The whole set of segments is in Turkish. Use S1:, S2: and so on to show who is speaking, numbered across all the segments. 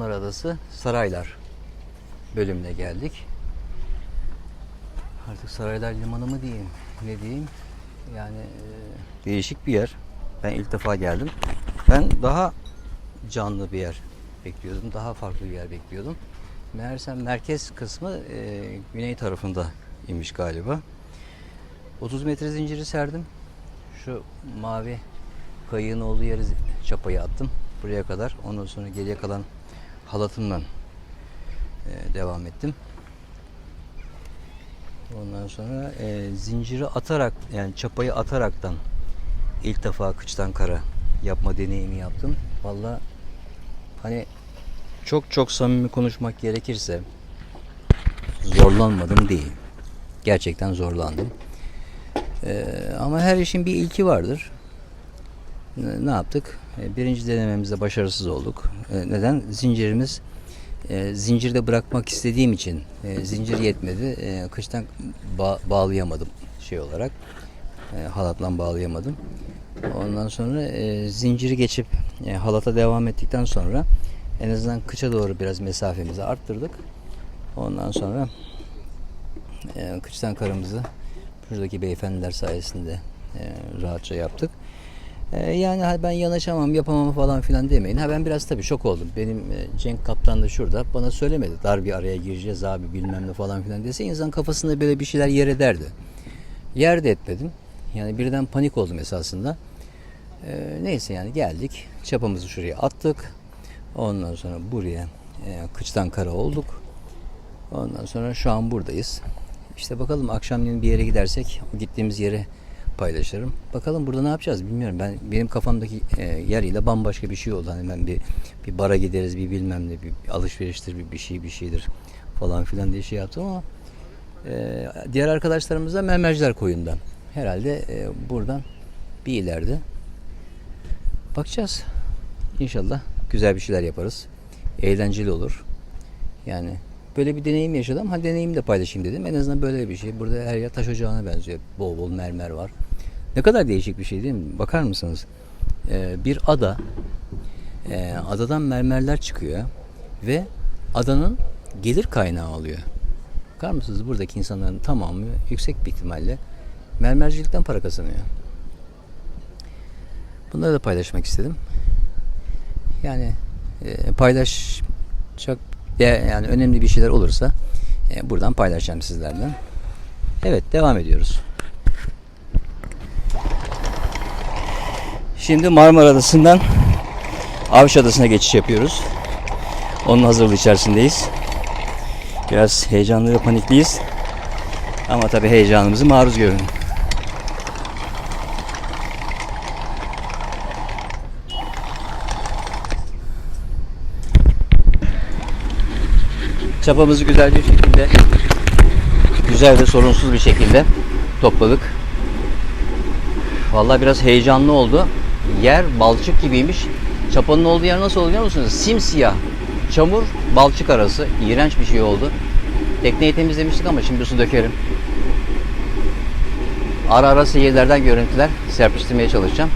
S1: Marmara Adası Saraylar bölümüne geldik. Artık Saraylar Limanı mı diyeyim, ne diyeyim? Yani e, değişik bir yer. Ben ilk defa geldim. Ben daha canlı bir yer bekliyordum. Daha farklı bir yer bekliyordum. Meğersem merkez kısmı e, güney tarafında imiş galiba. 30 metre zinciri serdim. Şu mavi kayığın olduğu yere zi- çapayı attım. Buraya kadar. Ondan sonra geriye kalan halatımla e, devam ettim. Ondan sonra e, zinciri atarak yani çapayı ataraktan ilk defa kıçtan kara yapma deneyimi yaptım. Valla hani çok çok samimi konuşmak gerekirse zorlanmadım değil. Gerçekten zorlandım. E, ama her işin bir ilki vardır. Ne, ne yaptık? E, birinci denememizde başarısız olduk. E, neden? Zincirimiz e, zincirde bırakmak istediğim için e, zincir yetmedi. E, kıştan ba- bağlayamadım şey olarak. E, halatla bağlayamadım. Ondan sonra e, zinciri geçip halata devam ettikten sonra en azından kıça doğru biraz mesafemizi arttırdık. Ondan sonra e, kıçtan karımızı şuradaki beyefendiler sayesinde rahatça yaptık. E, yani ben yanaşamam, yapamam falan filan demeyin. Ha ben biraz tabii şok oldum. Benim e, Cenk Kaptan da şurada bana söylemedi. Dar bir araya gireceğiz abi bilmem ne falan filan dese insan kafasında böyle bir şeyler yer ederdi. Yer de etmedim. Yani birden panik oldum esasında. E, neyse yani geldik. Çapamızı şuraya attık. Ondan sonra buraya e, kıçtan kara olduk. Ondan sonra şu an buradayız. İşte bakalım akşamleyin bir yere gidersek o gittiğimiz yere paylaşırım. Bakalım burada ne yapacağız bilmiyorum. Ben benim kafamdaki e, yer ile bambaşka bir şey oldu. Hani ben bir bir bara gideriz, bir bilmem ne, bir, bir alışveriştir, bir, bir şey bir şeydir falan filan diye şey yaptım ama e, diğer arkadaşlarımız da Mermerciler Koyun'dan. Herhalde e, buradan bir ileride bakacağız. İnşallah güzel bir şeyler yaparız. Eğlenceli olur. Yani böyle bir deneyim yaşadım. Ha deneyimi de paylaşayım dedim. En azından böyle bir şey. Burada her yer taş ocağına benziyor. Bol bol mermer var. Ne kadar değişik bir şey değil mi? Bakar mısınız? Ee, bir ada. Ee, adadan mermerler çıkıyor. Ve adanın gelir kaynağı oluyor. Bakar mısınız? Buradaki insanların tamamı yüksek bir ihtimalle mermercilikten para kazanıyor. Bunları da paylaşmak istedim. Yani e, paylaşacak de- yani önemli bir şeyler olursa e, buradan paylaşacağım sizlerle. Evet devam ediyoruz. Şimdi Marmara Adası'ndan Avş Adası'na geçiş yapıyoruz. Onun hazırlığı içerisindeyiz. Biraz heyecanlı ve panikliyiz. Ama tabii heyecanımızı maruz görün. Çapamızı güzel bir şekilde güzel ve sorunsuz bir şekilde topladık. Vallahi biraz heyecanlı oldu. Yer balçık gibiymiş. Çapanın olduğu yer nasıl oldu biliyor musunuz? Simsiyah. Çamur, balçık arası. İğrenç bir şey oldu. Tekneyi temizlemiştik ama şimdi su dökerim. Ara ara seyirlerden görüntüler serpiştirmeye çalışacağım.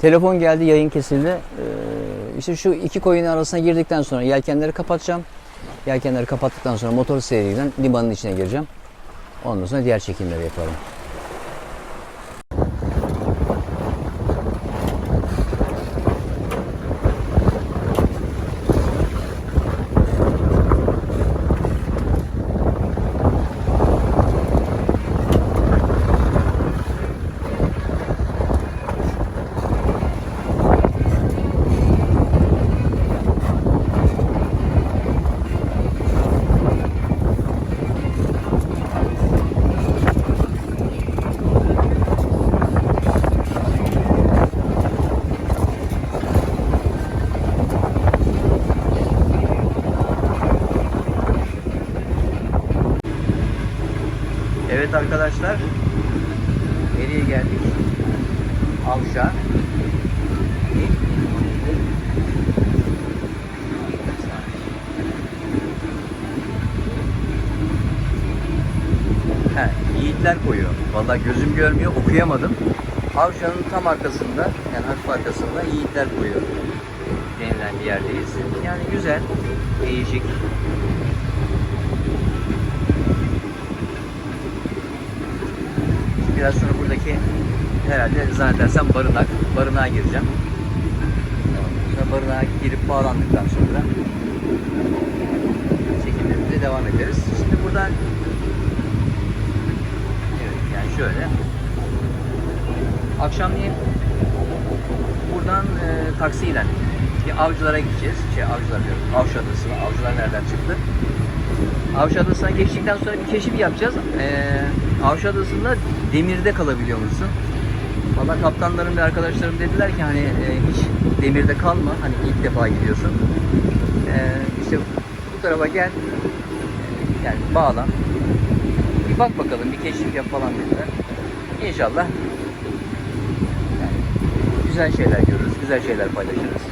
S1: Telefon geldi, yayın kesildi. Ee, İşte şu iki koyun arasına girdikten sonra yelkenleri kapatacağım. Yelkenleri kapattıktan sonra motor seyriyle limanın içine gireceğim. Ondan sonra diğer çekimleri yaparım. Evet arkadaşlar. Nereye geldik? Avşa. He, Yiğitler koyu. Vallahi gözüm görmüyor, okuyamadım. Avşa'nın tam arkasında, yani hafif arkasında Yiğitler koyu denilen bir yerdeyiz. Yani güzel, değişik. Biraz sonra buradaki herhalde zannedersem barınak, barınağa gireceğim. Sonra barınağa girip bağlandıktan sonra çekimlerimize devam ederiz. Şimdi buradan evet yani şöyle akşamleyin buradan e, taksiyle bir avcılara gideceğiz. Şey avcılar diyorum. Avşa Adası'na. Avcılar nereden çıktı? Avşa Adası'na geçtikten sonra bir keşif yapacağız. Ee, Avşa Adası'nda demirde kalabiliyor musun? Valla kaptanlarım ve arkadaşlarım dediler ki hani e, hiç demirde kalma. Hani ilk defa gidiyorsun. Ee, işte bu tarafa gel. Ee, yani bağlan. Bir bak bakalım bir keşif yap falan dediler. İnşallah güzel şeyler görürüz. Güzel şeyler paylaşırız.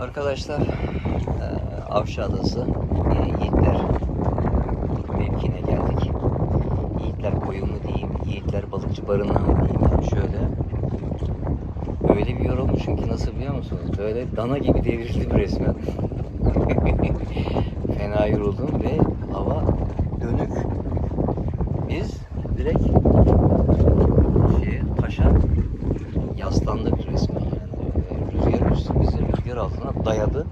S1: Arkadaşlar eee, Avşa Adası e, Yiğitler mevkine geldik. Yiğitler koyu mu diyeyim, Yiğitler balıkçı barınağı mı diyeyim yani şöyle. Öyle bir yorulmuşum ki nasıl biliyor musunuz? Böyle dana gibi devrildim resmen. Fena yoruldum ve hava dönük. Biz direkt şeye, taşa yaslandık resmen. E, rüzgar altına dayadı.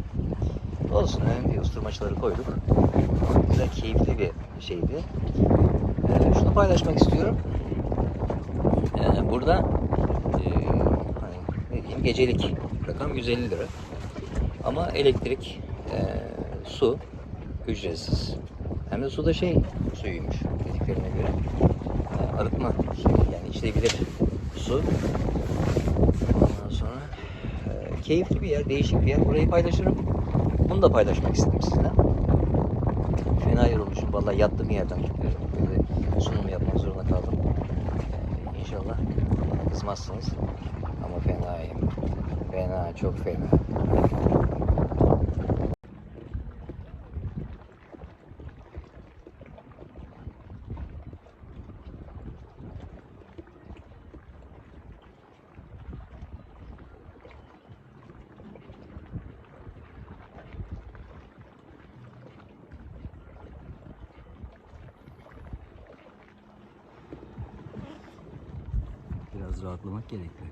S1: Olsun önemli değil. Usturmaçları koyduk. Güzel keyifli bir şeydi. Ee, şunu paylaşmak istiyorum. Ee, burada e, hani ne diyeyim gecelik rakam 150 lira. Ama elektrik, e, su ücretsiz. Hem de su da şey suyuymuş dediklerine göre. E, arıtma suyu yani içilebilir su. Ondan sonra keyifli bir yer, değişik bir yer. Burayı paylaşırım. Bunu da paylaşmak istedim sizinle. Fena yorulmuşum. Vallahi yattım yerden. Böyle sunum yapmak zorunda kaldım. E, inşallah kızmazsınız. Ama fenayım. Fena, çok fena. Rahatlamak gerekli.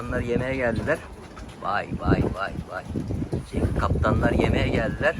S1: Kaptanlar yemeğe geldiler. Vay vay vay vay. Şey, kaptanlar yemeğe geldiler.